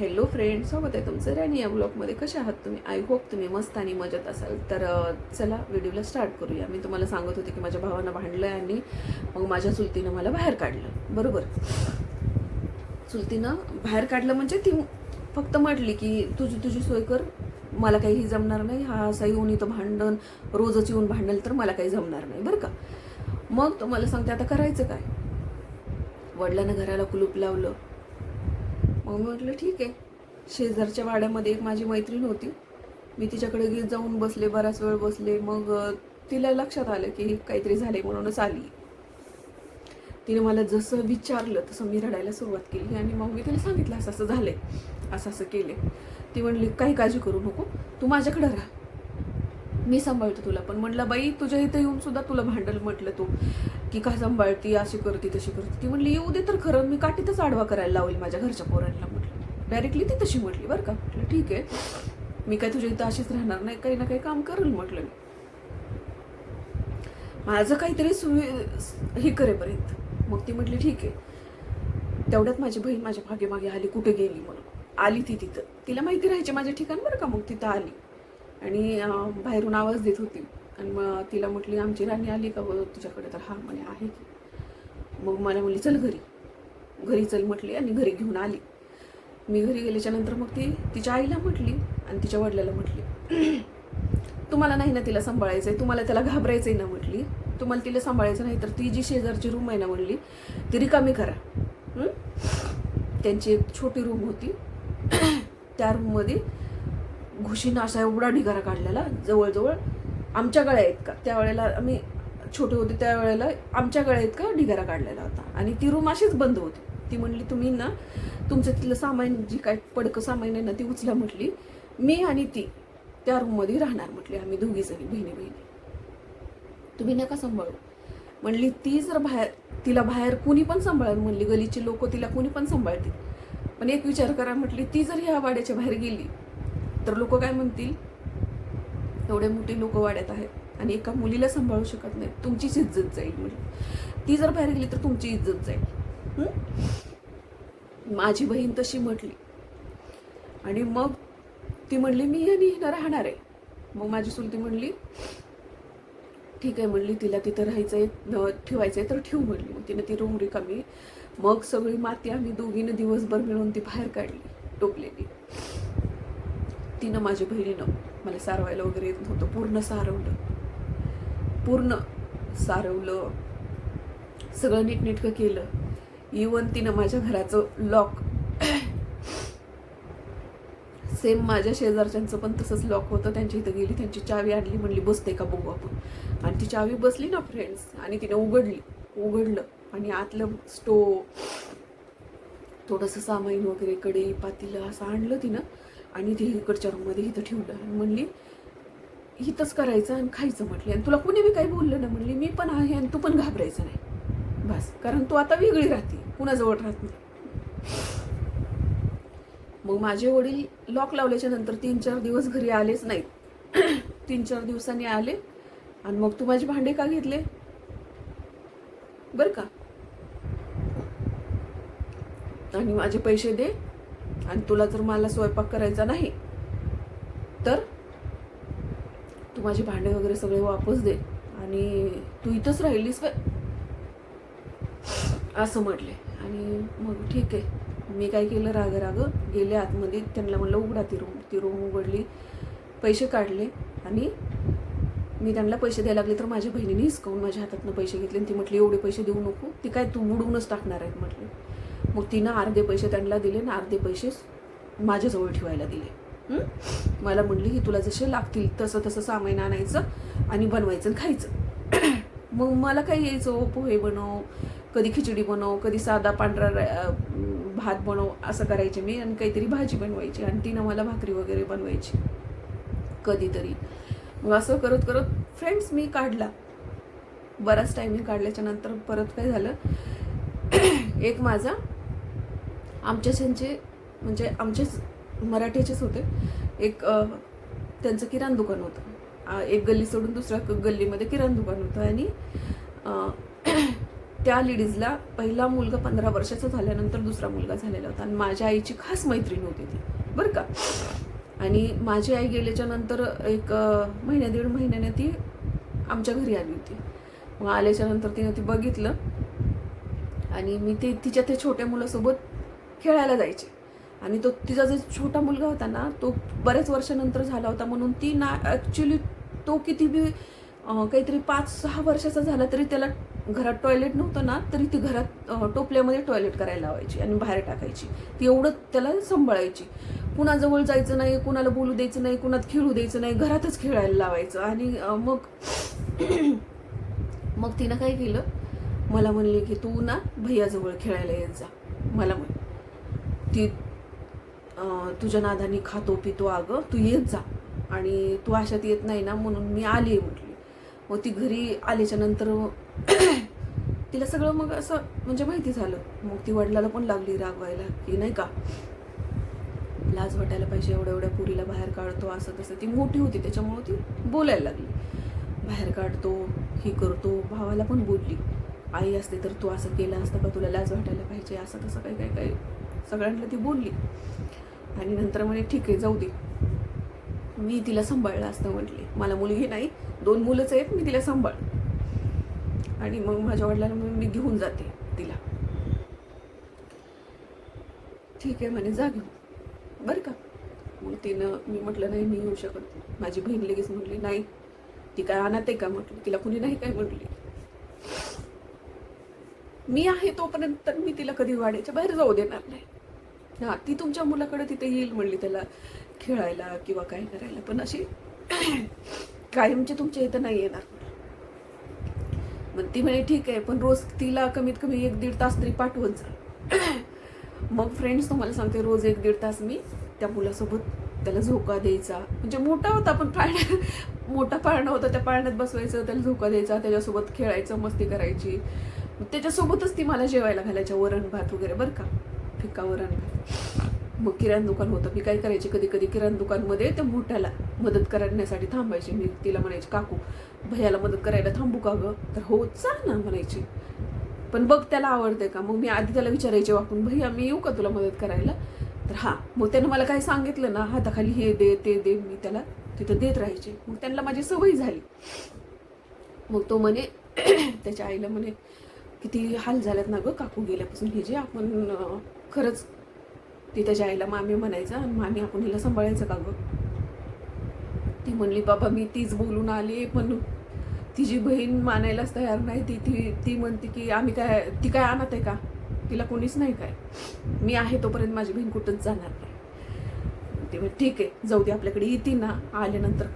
Hello friend स्वागत आहे तुमचं रॅनी या ब्लॉगमध्ये कसे आहात तुम्ही? आय होप तुम्ही मस्त आणि मजेत असाल. तर चला व्हिडिओला स्टार्ट करूया. मी तुम्हाला सांगत होते की माझ्या भावानं भांडलं आणि मग माझ्या चुलतीनं मला बाहेर काढलं. बरोबर? चुलतीनं बाहेर काढलं म्हणजे ती फक्त म्हटली की तुझी तुझी सोय कर. मला काहीही जमणार नाही. हा असा येऊन इथं भांडण रोजच येऊन भांडल तर मला काही जमणार नाही. बरं का? मग तुम्हाला सांगते आता करायचं काय? वडिलांना घराला कुलूप लावलं. मग मी म्हटलं ठीक आहे. शेजारच्या वाड्यामध्ये एक माझी मैत्रीण होती. मी तिच्याकडे गे- जाऊन बसले बराच वेळ बसले. मग तिला लक्षात आलं की काहीतरी झाले म्हणूनच आली. तिने मला जसं विचारलं तसं मी रडायला सुरुवात केली आणि मग मी तिला सांगितलं असं असं झालंय. असं असं केले ती म्हणली काही काळजी करू नको. तू माझ्याकडे राहा. मी सांभाळतो तुला. पण म्हटलं बाई तुझ्या इथं येऊन सुद्धा तुला भांडल म्हटलं तू. की का सांभाळती अशी करते तशी करते. ती म्हणली येऊ दे तर खरं मी काठीतच आडवा करायला लावेल माझ्या घरच्या पोरांना म्हटलं. डायरेक्टली ती तशी म्हटली बरं का. म्हटलं ठीक आहे. मी काय तुझ्या इथं अशीच राहणार नाही काही ना काही काम करेल म्हटलं मी. माझं काहीतरी सुवि हे करेपर्यंत मग ती म्हटली ठीक आहे. तेवढ्यात माझी बहीण माझ्या मागे मागे आली कुठे गेली म्हणून. आली ती तिथं. तिला माहिती राहायची माझ्या ठिकाण बरं का मग तिथं आली. आणि बाहेरून आवाज देत होती. आणि मग तिला म्हटली आमची राणी आली का बघ तुझ्याकडे? तर हा म्हणे आहे की. मग मला म्हणली चल घरी. घरी चल म्हटली आणि घरी घेऊन आली. मी घरी गेल्याच्यानंतर मग ती तिच्या आईला म्हटली आणि तिच्या वडिलाला म्हटली तुम्हाला नाही ना तिला सांभाळायचं आहे तुम्हाला त्याला घाबरायचं आहे ना? म्हटली तुम्हाला तिला सांभाळायचं नाही तर ती जी शेजारची रूम आहे ना म्हणली ती रिकामी करा. त्यांची एक छोटी रूम होती. त्या रूममध्ये घुशीनं असा एवढा ढिगारा काढलेला जवळजवळ आमच्या गळ्या आहेत का त्यावेळेला आम्ही छोटे होते त्यावेळेला आमच्या गळ्या आहेत का ढिगारा काढलेला होता. आणि ती रूम अशीच बंद होती. ती म्हणली तुम्ही ना तुमचं तिथलं सामान जी काय पडकं सामान आहे ना ती उचला म्हटली. मी आणि ती त्या रूममध्ये राहणार म्हटली. आम्ही दोघी जणी बहिणी बहिणी तुम्ही नका सांभाळू. म्हणली ती जर बाहेर तिला बाहेर कुणी पण सांभाळेल म्हणली. गलीचे लोक तिला कुणी पण सांभाळतील. पण एक विचार करा म्हटली. ती जर ह्या वाड्याच्या बाहेर गेली तर लोक काय म्हणतील? एवढे मोठे लोक वाड्यात आहेत आणि एका मुलीला सांभाळू शकत नाही तुमचीच इज्जत जाईल म्हणजे ती जर बाहेर गेली तर तुमची इज्जत जाईल. माझी बहीण तशी म्हटली. आणि मग ती म्हणली मी आणि हिनं राहणार आहे. मग माझी सुलती म्हणली ठीक आहे म्हणली तिला तिथं राहायचं आहे ठेवायचं आहे तर ठेवू म्हणली. मग तिने ती रूम रिकामी मग सगळी माती आम्ही दोघीनं दिवसभर मिळून ती बाहेर काढली टोपलेली. तिनं माझ्या बहिणीनं मला सारवायला वगैरे येत नव्हतं. पूर्ण सारवलं. पूर्ण सारवलं. सगळं नीटनेटकं केलं. इवन तिनं माझ्या घराचं लॉक सेम माझ्या शेजारच्यांचं पण तसंच लॉक होतं. त्यांच्या इथं गेली त्यांची चावी आणली म्हणली बसते का बघू आपण? आणि ती चावी बसली ना फ्रेंड्स आणि तिने उघडली. उघडलं. आणि आतलं स्टो थोडंसं सामान वगैरे कढई पातीलं असं आणलं तिनं. आणि ते इकडच्या रूममध्ये इथं ठेवलं. आणि म्हणली इथंच करायचं आणि खायचं म्हटले. आणि तुला कुणी बी काही बोललं ना म्हणली. मी पण आहे आणि तू पण घाबरायचं नाही. बस कारण तू आता वेगळी राहते. कुणाजवळ राहत नाही. मग माझे वडील लॉक लावल्याच्या नंतर तीन चार दिवस घरी आलेच नाहीत. तीन चार दिवसांनी आले. आणि मग तू माझे भांडे का घेतले? बर का? आणि माझे पैसे दे. आणि तुला जर मला स्वयंपाक करायचा नाही तर तू माझी भांडे वगैरे सगळे वापस दे आणि तू इथंच राहिलीस काय असं म्हटले. आणि मग ठीक आहे. मी काय केलं राग राग गेले आतमध्ये. त्यांना म्हणलं उघडा ती रूम ती रूम उघडली. पैसे काढले आणि मी त्यांना पैसे द्यायला लागले तर माझ्या बहिणीने हिसकावून माझ्या हातातनं पैसे घेतले आणि ती म्हटली एवढे पैसे देऊ नको. ती काय तू बुडवूनच टाकणार आहेत म्हटले. मग तिनं अर्धे पैसे त्यांना दिले आणि अर्धे पैसे माझ्याजवळ ठेवायला दिले. मला म्हणली की तुला जसे लागतील तसं तसं सामान आणायचं आणि बनवायचं आणि खायचं. मग मला काही यायचं? पोहे बनव कधी खिचडी बनव कधी साधा पांढरा भात बनव असं करायचे मी आणि काहीतरी भाजी बनवायची आणि तिनं मला भाकरी वगैरे बनवायची. कधीतरी. मग असं करत करत फ्रेंड्स मी काढला. बराच टाईम मी काढल्याच्या नंतर परत काय झालं? एक माझा आमच्या ह्यांचे म्हणजे आमचेच मराठीचेच होते. एक त्यांचं किराणा दुकान होतं. एक गल्ली सोडून दुसऱ्या गल्लीमध्ये किराणा दुकान होतं आणि त्या लेडीजला पहिला मुलगा पंधरा वर्षाचा झाल्यानंतर दुसरा मुलगा झालेला होता आणि माझ्या आईची खास मैत्रीण होती ती. बरं का? आणि माझी आई गेल्याच्यानंतर एक महिन्या दीड महिन्याने ती आमच्या घरी आली होती. मग आल्याच्यानंतर तिने ती बघितलं. आणि मी ते तिच्या त्या छोट्या मुलासोबत खेळायला जायचे. आणि तो तिचा जो छोटा मुलगा होता ना तो बऱ्याच वर्षानंतर झाला होता म्हणून ती ना ॲक्च्युली तो किती बी काहीतरी पाच सहा वर्षाचा झाला तरी त्याला घरात टॉयलेट नव्हतं ना तरी ती घरात टोपल्यामध्ये टॉयलेट करायला लावायची आणि बाहेर टाकायची. ती एवढं त्याला सांभाळायची. कुणाजवळ जायचं नाही कुणाला बोलू द्यायचं नाही कुणात खेळू द्यायचं नाही घरातच खेळायला लावायचं. आणि मग मग तिनं काय केलं? मला म्हणले की तू ना भैयाजवळ खेळायला येत जा. मला म्हण ती तुझ्या नादानी खातो पितो अगं तू येत जा. आणि तू अशात येत नाही ना म्हणून मी आली म्हटली. मग ती घरी आल्याच्यानंतर तिला सगळं मग असं म्हणजे माहिती झालं. मग ती वडिलाला पण लागली रागवायला की नाही का? लाज वाटायला पाहिजे एवढ्या एवढ्या पुरीला बाहेर काढतो असं तसं. ती मोठी होती त्याच्यामुळं ती बोलायला लागली. बाहेर काढतो ही करतो भावाला पण बोलली. आई असते तर तू असं केलं असतं का? तुला लाज वाटायला पाहिजे असं तसं काही काही काही सगळ्यांना ती बोलली. आणि नंतर म्हणे ठीक आहे जाऊ दे. मी तिला सांभाळलं असतं म्हटले. मला मुलगी नाही दोन मुलंच आहेत मी तिला सांभाळ. आणि मग माझ्या वडिलांना मी घेऊन जाते तिला. ठीक आहे म्हणे जा घेऊन. बरं का. मग तिनं मी म्हटलं नाही मी येऊ शकत माझी बहीण लगेच म्हटली नाही. ती काय अनाथ आहे का? म्हटली. तिला कुणी नाही काय म्हटली. मी आहे तोपर्यंत मी तिला कधी वाड्याच्या बाहेर जाऊ देणार नाही. हा ती तुमच्या मुलाकडे तिथे येईल म्हणली त्याला खेळायला किंवा काय करायला. पण अशी कायमची तुमच्या इथं नाही येणार. मग ती म्हणे ठीक आहे पण रोज तिला कमीत कमी एक दीड तास तरी पाठवत जा. मग फ्रेंड्स तुम्हाला सांगते रोज एक दीड तास मी त्या मुलासोबत त्याला झोका द्यायचा. म्हणजे मोठा होता पण पाळण्या मोठा पाळणा होता त्या पाळण्यात बसवायचं त्याला झोका द्यायचा त्याच्यासोबत खेळायचं मस्ती करायची. मग त्याच्यासोबतच ती मला जेवायला घालायच्या वरण भात वगैरे बरं का? फिक्का मग किराणा दुकान होतं. मी काय करायचे कधी कधी किराणा दुकानमध्ये त्या मोठ्याला मदत करण्यासाठी थांबायची. मी तिला म्हणायची काकू भैयाला मदत करायला थांबू का गं? तर हो चाल ना म्हणायची. पण बघ त्याला आवडते का? मग मी आधी त्याला विचारायचे वाकून भैया मी येऊ का तुला मदत करायला? तर हां. मग त्यानं मला काय सांगितलं ना हाताखाली हे दे ते दे मी त्याला तिथं देत राहायचे. मग त्यांना माझी सवय झाली. मग तो म्हणे त्याच्या आईला म्हणे किती हाल झाल्यात ना गं काकू गेल्यापासून. हे जे आपण खरंच ती त्याच्या आईला मामी म्हणायचं आणि मामी आपण हिला सांभाळायचं का गं? ती म्हणली बाबा मी तीच बोलून आली पण तिची बहीण मानायलाच तयार नाही. ती ती ती म्हणते की आम्ही काय ती काय आणत आहे का? तिला कोणीच नाही काय? मी आहे तोपर्यंत माझी बहीण कुठंच जाणार नाही. ते म्हणे, ठीक आहे जाऊ दे आपल्याकडे येते ना. आल्यानंतर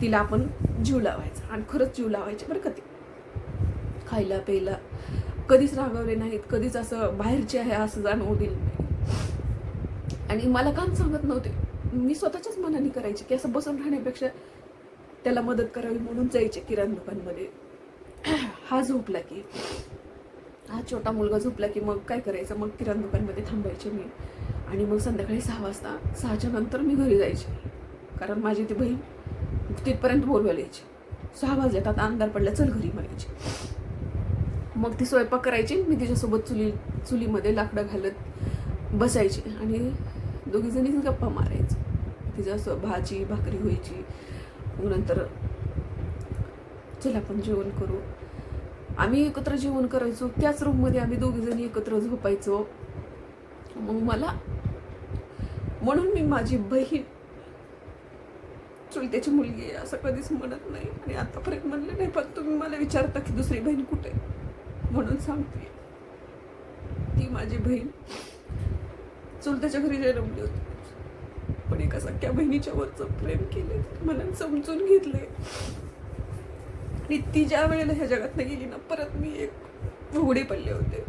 तिला आपण जीव लावायचा आणि खरंच जीव लावायचे बरं का ती. खायला प्यायला. कधीच रागवले नाहीत कधीच असं बाहेरचे आहे असं जाणवू दिलं नाही. आणि मला काम सांगत नव्हते. मी स्वतःच्याच मनाने करायचे की असं बसून राहण्यापेक्षा त्याला मदत करावी म्हणून जायचे किराणा दुकानमध्ये. हा झोपला की हा छोटा मुलगा झोपला की मग काय करायचं? मग किराणा दुकानमध्ये थांबायचे मी. आणि मग संध्याकाळी सहा वाजता सहाच्या नंतर मी घरी जायचे. कारण माझी ती बहीण तिथपर्यंत बोलवायला यायची. सहा वाजल्यात आता अंधार पडला चल घरी म्हणायची. मग ती स्वयंपाक करायची मी तिच्यासोबत चुली चुलीमध्ये लाकडं घालत बसायची आणि दोघीजणीच गप्पा मारायचं. तिच्या असं भाजी भाकरी व्हायची. मग नंतर चला आपण जेवण करू. आम्ही एकत्र जेवण करायचो. त्याच रूममध्ये आम्ही दोघीजणी एकत्र झोपायचो. मग मला म्हणून मी माझी बहीण चुलत्याची मुलगी आहे असं कधीच म्हणत नाही. आणि आतापर्यंत म्हणलं नाही पण तुम्ही मला विचारता की दुसरी बहीण कुठे आहे? म्हणून सांगते. ती माझी बहीण चुलत्याच्या घरी जन्मली होती. पण एका सख्या बहिणीच्या वरचं प्रेम केले मला समजून घेतले आणि ती ज्या वेळेला ह्या जगात गेली ना परत मी एक उघडे पडले होते.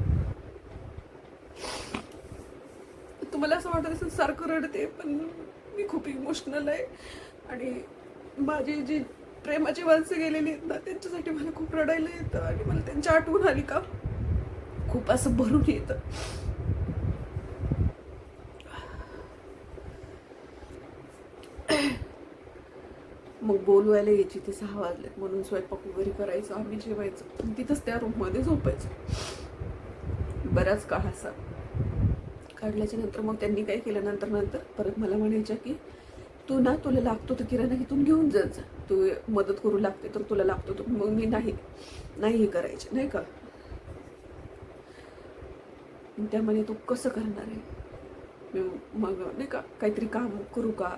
तुम्हाला असं वाटत असेल सारखं रडते पण मी खूप इमोशनल आहे. आणि माझी जी प्रेमाची माणसं गेलेली आहेत ना त्यांच्यासाठी मला खूप रडायला येतं आणि मला त्यांची आठवण आली का? खूप असं भरून येतं. मग बोलवायला यायची ते सहा वाजले म्हणून स्वयंपाक वगैरे करायचो आम्ही जेवायचो. तिथंच त्या रूममध्ये झोपायचं. बराच काळ असा. काढल्याच्या नंतर मग त्यांनी काय केलं? नंतर नंतर परत मला म्हणायच्या की तू ना तुला लागतो तर किराणा इथून घेऊन जा. तू मदत करू लागते तर तुला लागतो तर मग मी नाही नाही हे करायचे नाही का? त्यामध्ये तू कसं करणार आहे? मी मग नाही का काहीतरी काम करू का?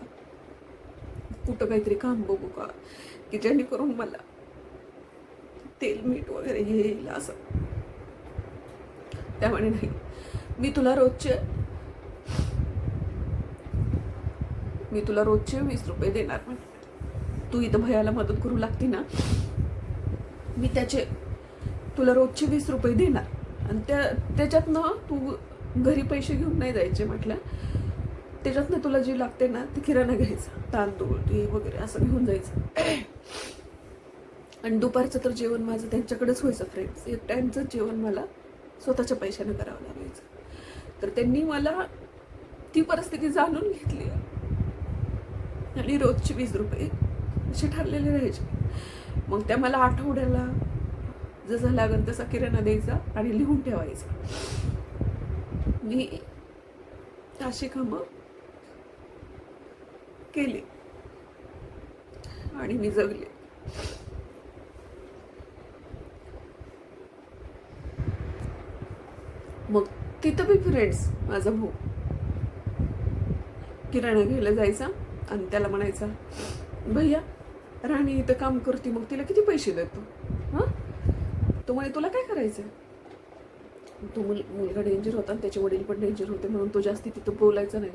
कुठं काहीतरी काम बघू का? की जेणेकरून मला तेल मीठ वगैरे हे येईल असं. त्यामुळे नाही. मी तुला रोजचे मी तुला रोजचे वीस रुपये देणार म्हणजे तू इथं भयाला मदत करू लागते ना मी त्याचे तुला रोजचे वीस रुपये देणार. आणि त्या त्याच्यातनं तू घरी पैसे घेऊन नाही जायचे म्हटलं त्याच्यातनं तुला जे लागते ना ते किराणा घ्यायचा तांदूळ ते वगैरे असं घेऊन जायचं. आणि दुपारचं तर जेवण माझं त्यांच्याकडेच व्हायचं फ्रेंड्स एक टाईमचं जेवण मला स्वतःच्या पैशानं करावं लागायचं. तर त्यांनी मला ती परिस्थिती जाणून घेतली. आणि रोजचे वीस रुपये असे ठरलेले राहायचे. मग त्या मला आठवड्याला जसं लागेल तसा किराणा द्यायचा आणि लिहून ठेवायचा. मी अशी कामं केली. आणि मी जगले. मग तिथं बी फ्रेंड्स माझा भाऊ. किराणा घ्यायला जायचा. आणि त्याला म्हणायचा भैया राणी इथं काम करते मग तिला किती पैसे देतो हां? तो म्हणे तुला काय करायचं तो मुल मुलगा डेंजर होता आणि त्याचे वडील पण डेंजर होते म्हणून तो जास्ती तिथं बोलायचा नाही.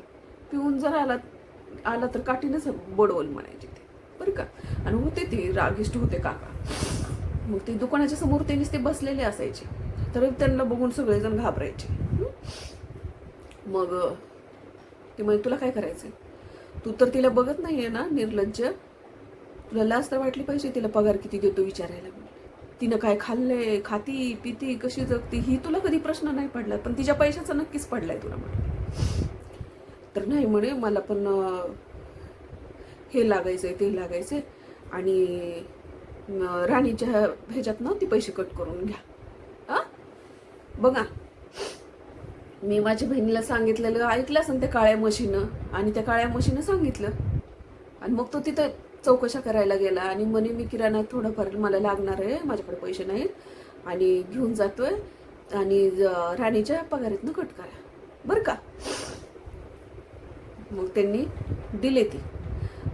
पिऊन जर आला आला तर काठीनच बडवल म्हणायचे ते. बरं का? आणि होते ते रागिष्ट होते काका. मग ते दुकानाच्या समोर त्यांनीच ते बसलेले असायचे. तर त्यांना बघून सगळेजण घाबरायचे. मग ते म्हणे तुला काय करायचं तू तर तिला बघत नाहीये ना निर्लज्ज. तुला लाज तर वाटली पाहिजे तिला पगार किती देतो विचारायला. तिनं काय खाल्लंय खाती पिती कशी जगती ही तुला कधी प्रश्न नाही पडला पण तिच्या पैशाचा नक्कीच पडलाय तुला म्हटलं तर नाही म्हणे मला पण हे लागायचंय ते लागायचंय. आणि राणीच्या ह्याच्यात ना ती पैसे कट करून घ्या. हा बघा. मी माझ्या बहिणीला सांगितलेलं ऐकलं असं त्या काळ्या मशीनं आणि त्या काळ्या म्हशीनं सांगितलं. आणि मग तो तिथं चौकशा करायला गेला आणि म्हणे मी किराणा थोडंफार मला लागणार आहे माझ्याकडे पैसे नाहीत आणि घेऊन जातोय आणि राणीच्या पगारीतनं कट करा. बरं का? मग त्यांनी दिले ती.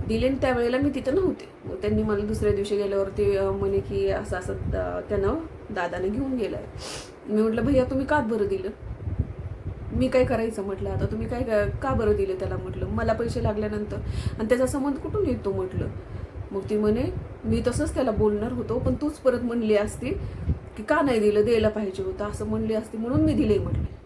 दिले आणि त्यावेळेला मी तिथं नव्हते. मग त्यांनी मला दुसऱ्या दिवशी गेल्यावरती म्हणे की असं असं त्यानं दादाने घेऊन गेलाय. मी म्हटलं भैया तुम्ही का बरं दिलं? मी काय करायचं म्हटलं? आता तुम्ही काय का- का बरं दिले त्याला म्हटलं? मला पैसे लागल्यानंतर. आणि त्याचा संबंध कुठून येतो म्हटलं? मग ती म्हणे मी तसंच त्याला बोलणार होतो पण तूच परत म्हणली असती की का नाही दिलं? द्यायला पाहिजे होतं असं म्हणली असती म्हणून मी दिले म्हटले.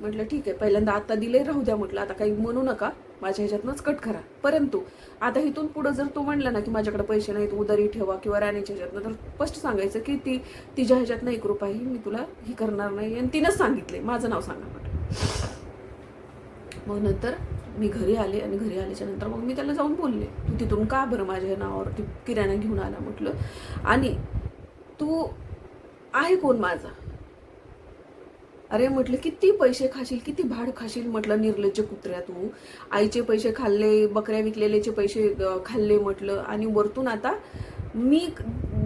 म्हटलं ठीक आहे पहिल्यांदा आता दिले राहू द्या म्हटलं. आता काही म्हणू नका. माझ्या ह्याच्यातनंच कट करा. परंतु आता इथून पुढं जर तो म्हणला ना की माझ्याकडे पैसे नाहीत उदारी ठेवा किंवा राणीच्या ह्याच्यातनं तर स्पष्ट सांगायचं की ती तिच्या ह्याच्यातनं एक रुपयाही मी तुला ही करणार नाही. आणि तिनंच सांगितले माझं नाव सांगा म्हटलं. मग नंतर मी घरी आले आणि घरी आल्याच्यानंतर मग मी त्याला जाऊन बोलले तू तिथून का बरं माझ्या नावावरती किराणा घेऊन आला? म्हटलं आणि तू आहे कोण माझा? अरे म्हटलं किती पैसे खाशील किती भाड खाशील म्हटलं निर्लज्ज कुत्र्या तू. आईचे पैसे खाल्ले बकऱ्या विकलेलेचे पैसे खाल्ले म्हटलं आणि वरतून आता मी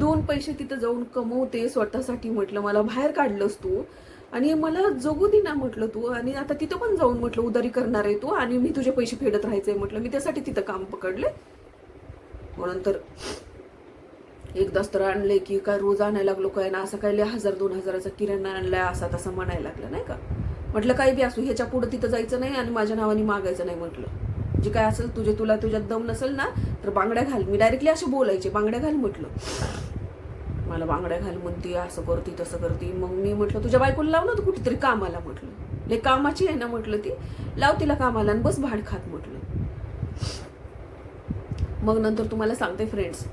दोन पैसे तिथं जाऊन कमवते स्वतःसाठी म्हटलं मला बाहेर काढलंस तू. आणि मला जगू दे ना म्हटलं तू. आणि आता तिथं पण जाऊन म्हटलं उदारी करणार आहे तू आणि मी तुझे पैसे फेडत राहायचंय म्हटलं. मी त्यासाठी तिथं काम पकडले. म्हणून तर एकदाच तर आणले की काय रोज आणायला लागलो काय ना असं काय लय हजार दोन हजाराचा किराणा आणलाय असा तसा म्हणायला लागला नाही का? म्हटलं काही बी असू ह्याच्या पुढं तिथं जायचं नाही आणि माझ्या नावाने मागायचं नाही म्हटलं. जे काय असेल तुझे तुला तुझ्यात दम नसेल ना तर बांगड्या घाल. मी डायरेक्टली असे बोलायचे बांगड्या घाल म्हटलं. मला बांगड्या घाल म्हणती असं करती तसं करती. मग मी म्हटलं तुझ्या बायकोला लाव ना तू कुठेतरी कामाला म्हटलं. ले कामाची आहे ना म्हटलं ती. लाव तिला कामाला आणि बस भाड खात म्हटलं. मग नंतर तुम्हाला सांगते फ्रेंड्स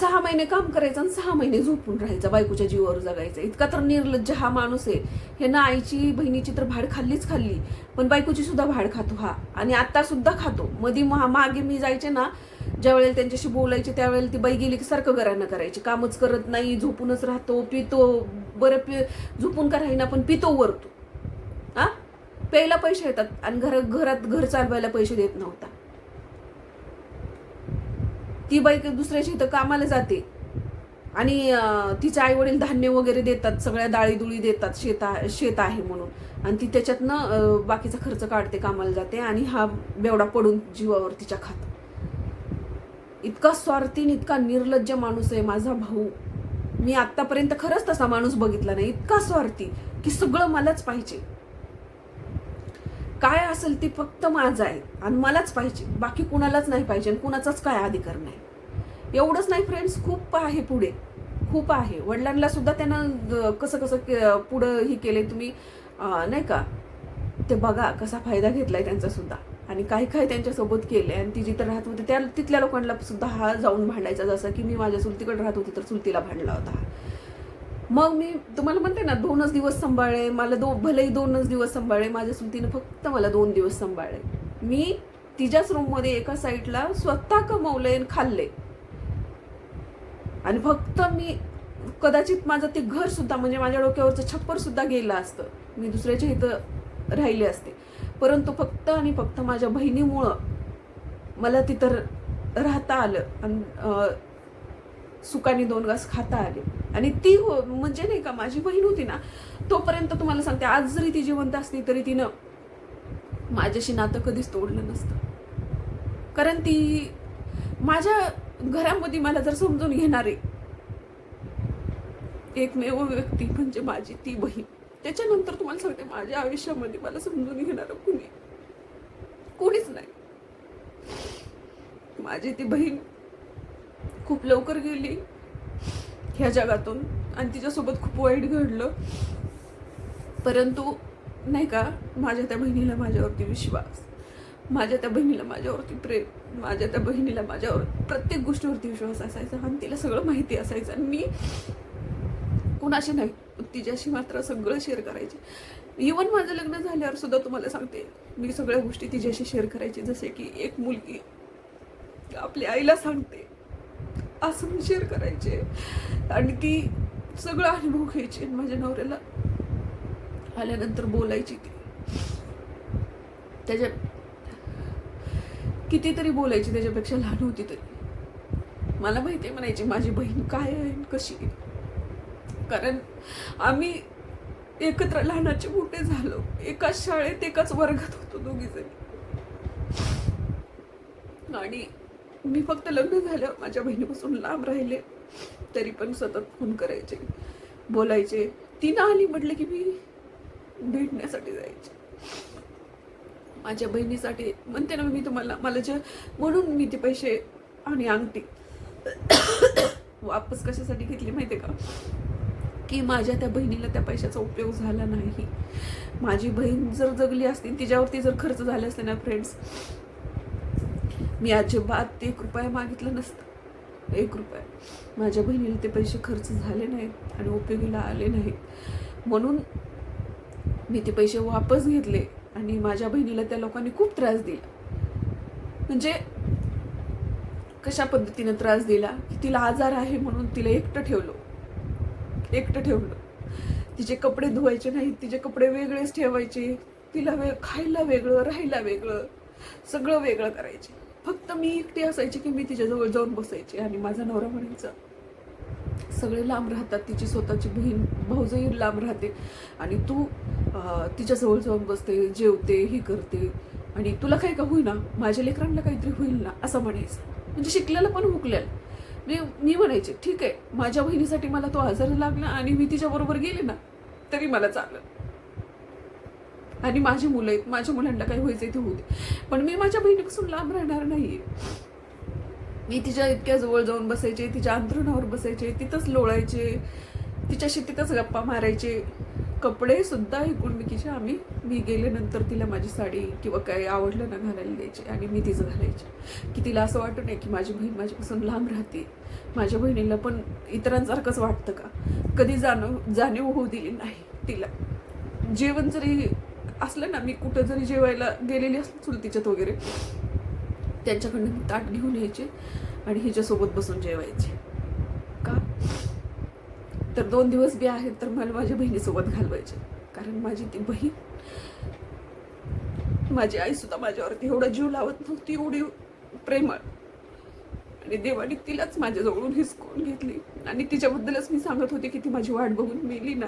सहा महिने काम करायचं आणि सहा महिने झोपून राहायचं बायकोच्या जीवावर जगायचा. इतका तर निर्लज्ज हा माणूस आहे. हे ना आईची बहिणीची तर भाड खाल्लीच खाल्ली. पण बायकोची सुद्धा भाड खातो हा. आणि आत्तासुद्धा सुद्धा खातो. मधी महा मागे मी जायचे ना ज्या वेळेला त्यांच्याशी बोलायचे त्यावेळेला ती बाई गेली की सारखं घरानं करायची. कामच करत नाही झोपूनच राहतो पितो बरं पि झोपून का राहीना पण पितो वरतो आ प्यायला पैसे येतात आणि घर घरात घर चालवायला पैसे देत नव्हता. ती बाई काही दुसऱ्याच्या इथं कामाला जाते. आणि तिचे आई वडील धान्य वगैरे देतात सगळ्या डाळी दुळी देतात शेता शेत आहे म्हणून. आणि ती त्याच्यातनं बाकीचा खर्च काढते कामाला जाते आणि हा बेवडा पडून जीवावर तिच्या खात. इतका स्वार्थी इतका निर्लज्ज माणूस आहे माझा भाऊ. मी आत्तापर्यंत खरंच तसा माणूस बघितला नाही. इतका स्वार्थी की सगळं मलाच पाहिजे. काय असेल ते फक्त माझं आहे. आणि मलाच पाहिजे. बाकी कुणालाच नाही पाहिजे आणि कुणाचाच काय अधिकार नाही. एवढंच नाही फ्रेंड्स खूप आहे पुढे. खूप आहे. वडिलांना सुद्धा त्यानं कसं कसं के- पुढं ही केले तुम्ही नाही का? ते बघा कसा फायदा घेतलाय त्यांचा सुद्धा. आणि काही काही त्यांच्यासोबत केले आणि ती जिथं राहत होती त्या तिथल्या लोकांना सुद्धा हा जाऊन भांडायचा जसं की मी माझ्या चुलतीकडे राहत होती तर चुलतीला भांडला होता. मग मी तुम्हाला म्हणते ना दोनच दिवस सांभाळले मला दो भलेही दोनच दिवस सांभाळले माझ्या चुलतीनं फक्त मला दोन दिवस सांभाळले. मी तिच्याच रूममध्ये एका साईडला स्वतः कमवले आणि खाल्ले. आणि फक्त मी कदाचित माझं ते घर सुद्धा म्हणजे माझ्या डोक्यावरचं छप्पर सुद्धा गेलं असतं. मी दुसऱ्याच्या इथं राहिले असते. परंतु फक्त आणि फक्त माझ्या बहिणीमुळं मला तिथं राहता आलं. आणि सुकाने दोन घास खाता आले. आणि ती हो म्हणजे नाही का माझी बहीण होती ना तोपर्यंत तुम्हाला सांगते आज जरी ती जिवंत असती तरी तिनं माझ्याशी नातं कधीच तोडलं नसतं. कारण ती माझ्या घरामध्ये मला जर समजून घेणारे एकमेव व्यक्ती म्हणजे माझी ती बहीण. त्याच्यानंतर तुम्हाला सांगते माझ्या आयुष्यामध्ये मला समजून घेणारं कुणी? कोणीच नाही. माझी ती बहीण खूप लवकर गेली. ह्या जगातून. आणि तिच्यासोबत खूप वाईट घडलं. परंतु नाही का माझ्या त्या बहिणीला माझ्यावरती विश्वास. माझ्या त्या बहिणीला माझ्यावरती प्रेम. माझ्या त्या बहिणीला माझ्यावर प्रत्येक गोष्टीवरती विश्वास असायचा आणि तिला सगळं माहिती असायचं. आणि मी कुणाशी नाही तिच्याशी मात्र सगळं शेअर करायचे. इवन माझं लग्न झाल्यावर सुद्धा तुम्हाला सांगते मी सगळ्या गोष्टी तिच्याशी शेअर करायची. जसे की एक मुलगी आपल्या आईला सांगते असं मी शेअर करायचे. आणि ती सगळं अनुभव घ्यायची आणि माझ्या नवऱ्याला आल्यानंतर बोलायची ती. त्याच्या कितीतरी बोलायची त्याच्यापेक्षा लहान होती तरी. मला माहिती आहे म्हणायची माझी बहीण काय आहे आणि कशी कारण आम्ही एकत्र लहानाचे मोठे झालो. एकाच शाळेत एकाच वर्गात होतो दोघी जणी आणि मी फक्त लग्न झालं माझ्या बहिणीपासून लांब राहिले. तरी पण सतत फोन करायचे बोलायचे. ती ना आली म्हटलं की मी भेटण्यासाठी जायचे. माझ्या बहिणीसाठी म्हणते ना मी तुम्हाला मला जे म्हणून मी ते पैसे आणि अंगठी वापस कशासाठी घेतली माहिती का? की माझ्या त्या बहिणीला त्या पैशाचा उपयोग झाला नाही. माझी बहीण जर जगली असती तिच्यावरती जर खर्च झाले असते ना फ्रेंड्स मी अजिबात एक रुपया मागितलं नसतं. एक रुपया. माझ्या बहिणीला ते पैसे खर्च झाले नाहीत आणि उपयोगीला आले नाहीत. म्हणून मी ते पैसे वापस घेतले आणि माझ्या बहिणीला त्या लोकांनी खूप त्रास दिला. म्हणजे कशा पद्धतीनं त्रास दिला? की तिला आजार आहे म्हणून तिला एकटं ठेवलं. एकटं ठेवलं. तिचे कपडे धुवायचे नाहीत तिचे कपडे वेगळेच ठेवायचे. तिला वे खायला वेगळं राहायला वेगळं. सगळं वेगळं करायचे. फक्त मी एकटी असायची की मी तिच्याजवळ जाऊन बसायची आणि माझा नवरा म्हणायचा सगळे लांब राहतात तिची स्वतःची बहीण भाऊजही लांब राहते आणि तू तिच्याजवळ जाऊन बसते जेवते हे करते आणि तुला काय का होईना माझ्या लेकरांना काहीतरी होईल ना असं म्हणायचं. म्हणजे शिकलेलं पण हुकलेलं. मी मी म्हणायचे ठीक आहे माझ्या बहिणीसाठी मला तो आजार लागला आणि मी तिच्याबरोबर गेले ना तरी मला चाललं. आणि माझी मुलं आहेत माझ्या मुलांना काही व्हायचं ते होऊ दे. पण मी माझ्या बहिणीपासून लांब राहणार नाही मी तिच्या इतक्या जवळ जाऊन बसायचे तिच्या अंतरुणावर बसायचे तिथंच लोळायचे तिच्याशी तिथंच गप्पा मारायचे. कपडे सुद्धा एकूणमेकीचे आम्ही मी गेल्यानंतर तिला माझी साडी किंवा काही आवडलं ना घालायला द्यायची आणि मी तिचं घालायचे. की तिला असं वाटू नये की माझी बहीण माझ्यापासून लांब राहते. माझ्या बहिणीला पण इतरांसारखंच वाटतं का? कधी जाणव जाणीव होऊ दिली नाही तिला. जेवण जरी असलं ना मी कुठं जरी जेवायला गेलेली असली चुलतीच्यात वगैरे त्यांच्याकडनं ताट घेऊन यायचे आणि हिच्यासोबत बसून जेवायचे. का? तर दोन दिवस बी आहेत तर मला माझ्या बहिणीसोबत घालवायचे. कारण माझी ती बहीण माझी आई सुद्धा माझ्यावरती एवढा जीव लावत नव्हती एवढी प्रेमळ. आणि देवाने तिलाच माझ्याजवळून हिसकून घेतली. आणि तिच्याबद्दलच मी सांगत होते की ती माझी वाट बघून मेली ना.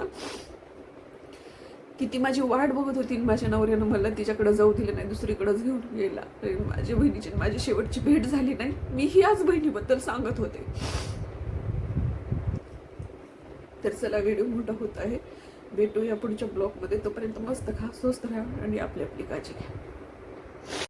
की ती माझी वाट बघत होती. आणि माझ्या नवऱ्यानं मला तिच्याकडे जाऊ दिलं नाही दुसरीकडंच घेऊन गेला. माझ्या बहिणीची आणि माझी शेवटची भेट झाली नाही. मी ही आज बहिणीबद्दल सांगत होते. तर चला व्हिडिओ मोठा होत आहे. भेटूया पुढच्या ब्लॉगमध्ये. तोपर्यंत मस्त खा स्वस्त राहा आणि आपली आपली काळजी घ्या.